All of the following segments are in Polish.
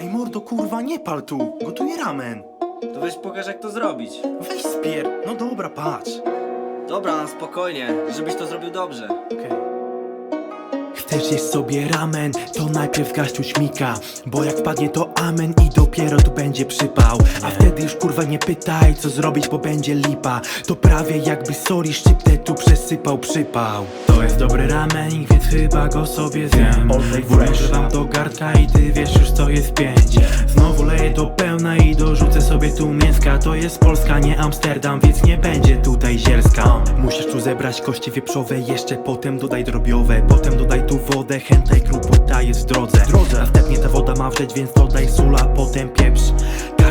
Ej mordo, kurwa, nie pal tu! Gotuję ramen! To weź pokaż jak to zrobić. Weź spier... No dobra, patrz. Dobra, spokojnie, żebyś to zrobił dobrze. Okej. Chcesz jeść sobie ramen, to najpierw gaść uśmika Bo jak wpadnie to amen i dopiero tu będzie przypał. A wtedy już kurwa nie pytaj co zrobić, bo będzie lipa. To prawie jakby sorry szczyptę tu przesypał przypał. To jest dobry ramen, więc chyba go sobie zjem. Włożę wam do garnka i ty wiesz już co jest pięć. Znowu leję do pełna i dorzucę sobie tu mięska. To jest Polska, nie Amsterdam, więc nie będzie tutaj zielska. Musisz tu zebrać kości wieprzowe, jeszcze potem dodaj drobiowe. Potem dodaj tu wodę, chętaj krupota jest w drodze. Następnie ta woda ma wrzeć, więc dodaj sól, a potem pieprz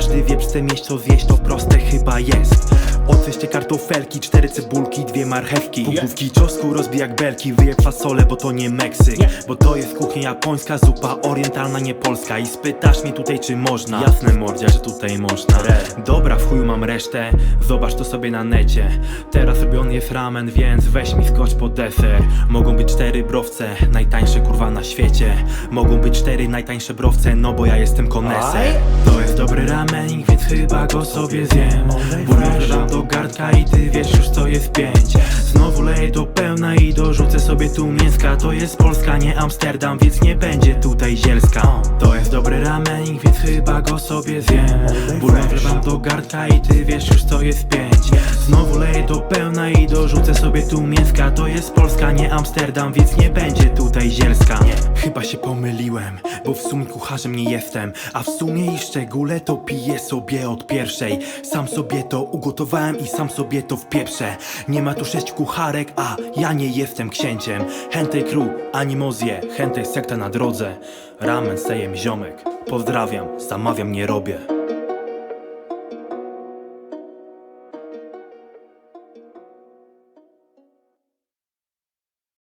Każdy wie chce mieć co zjeść, to proste chyba jest. Oceście kartofelki, cztery cebulki, dwie marchewki. Półgłówki czosku rozbij jak belki, wyje fasolę, bo to nie Meksyk. Bo to jest kuchnia japońska, zupa orientalna, nie polska. I spytasz mnie tutaj czy można? Jasne mordzia, że tutaj można. Dobra, w chuju mam resztę, zobacz to sobie na necie. Teraz robiony jest ramen, więc weź mi skocz po deser. Mogą być cztery browce, najtańsze kurwa na świecie. Mogą być cztery najtańsze browce, no bo ja jestem koneser. To jest dobry ramen, więc chyba go sobie zjem. Wam do garnka i ty wiesz już co jest pięć. Znowu leję do pełna i dorzucę sobie tu mięska. To jest Polska, nie Amsterdam, więc nie będzie tutaj zielska. To jest dobry ramen, więc chyba go sobie zjem. Wam do garnka i ty wiesz już co jest pięć. Znowu leję do pełna i dorzucę sobie tu mięska. To jest Polska, nie Amsterdam, więc nie będzie tutaj zielska Chyba się pomyliłem, bo w sumie kucharzem nie jestem A w sumie i szczególe to piję sobie od pierwszej. Sam sobie to ugotowałem i sam sobie to wpieprzę Nie ma tu sześć kucharek, a ja nie jestem księciem. Hentai crew, animozje, hentai sekta na drodze. Ramen sejem ziomek. Pozdrawiam, zamawiam, nie robię